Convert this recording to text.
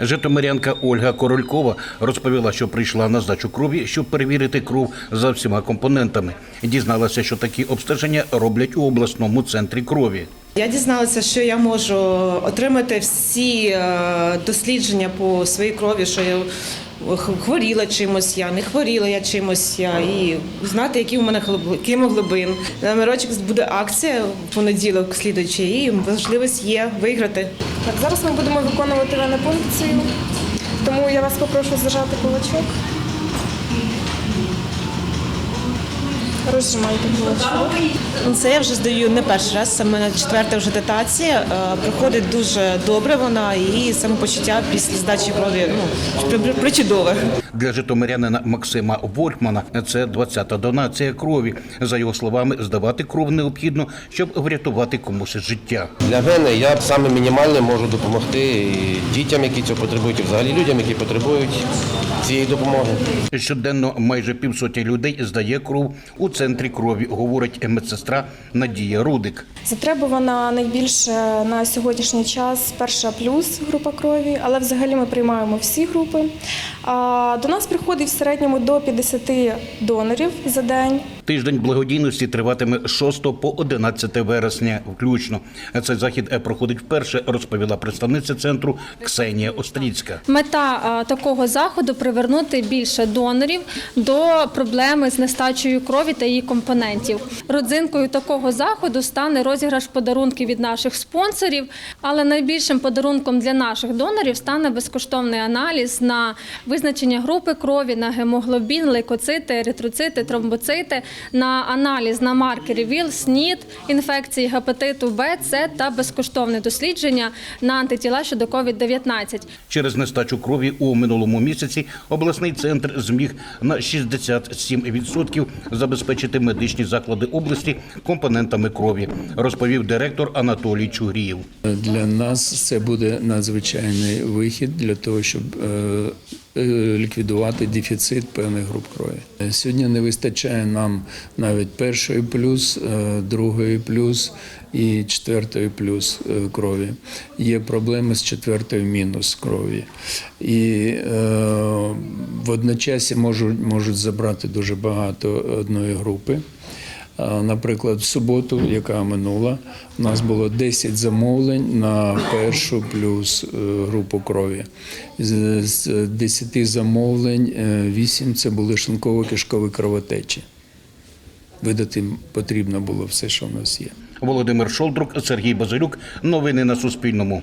Житомирянка Ольга Королькова розповіла, що прийшла на здачу крові, щоб перевірити кров за всіма компонентами. Дізналася, що такі обстеження роблять у обласному центрі крові. Я дізналася, що я можу отримати всі е, дослідження по своїй крові, що я хворіла чимось, я не хворіла я чимось, я і знати, який у мене гемоглобин. На мирочок буде акція в понеділок слідуючий, і можливість є виграти. Так, зараз ми будемо виконувати венепункцію, тому я вас попрошу зажати кулачок. Розжимайте кулачок. Це я вже здаю не перший раз, мене четверта вже тетація. Е, Проходить дуже добре вона і самопочуття після здачі крові ну, при- при- причудове. Для житомирянина Максима Вольфмана це 20-та донація крові. За його словами, здавати кров необхідно, щоб врятувати комусь життя. Для мене я саме мінімальне можу допомогти і дітям, які цього потребують, і взагалі людям, які потребують цієї допомоги. Щоденно майже півсотні людей здає кров у центрі крові, говорить медсестра Надія Рудик. Затребувана найбільше на сьогоднішній час перша плюс група крові, але взагалі ми приймаємо всі групи. До нас приходить в середньому до 50 донорів за день. Тиждень благодійності триватиме з 6 по 11 вересня включно. Цей захід е, проходить вперше, розповіла представниця центру Ксенія Остріцька. Мета е, такого заходу привернути більше донорів до проблеми з нестачею крові та її компонентів. Родзинкою такого заходу стане розіграш подарунків від наших спонсорів, але найбільшим подарунком для наших донорів стане безкоштовний аналіз на визначення групи крові, на гемоглобін, лейкоцити, еритроцити, тромбоцити, на аналіз на маркери ВІЛ, СНІД, інфекції гепатиту Б, С та безкоштовне дослідження на антитіла щодо COVID-19. Через нестачу крові у минулому місяці обласний центр зміг на 67% забезпечити медичні заклади області компонентами крові, розповів директор Анатолій Чугрієв. Для нас це буде надзвичайний вихід для того, щоб е, ліквідувати дефіцит певних груп крові. Е, Сьогодні не вистачає нам навіть першої плюс, е, другої плюс і четвертої плюс е, крові. Є проблеми з четвертою мінус крові. І е, водночас можуть, можуть забрати дуже багато одної групи. А, Наприклад, в суботу, яка минула, у нас було 10 замовлень на першу плюс е, групу крові. З з 10 замовлень 8 це були шинково-кишкові кровотечі. Видати потрібно було все, що в нас є. Володимир Шолдрук, Сергій Базилюк. Новини на Суспільному.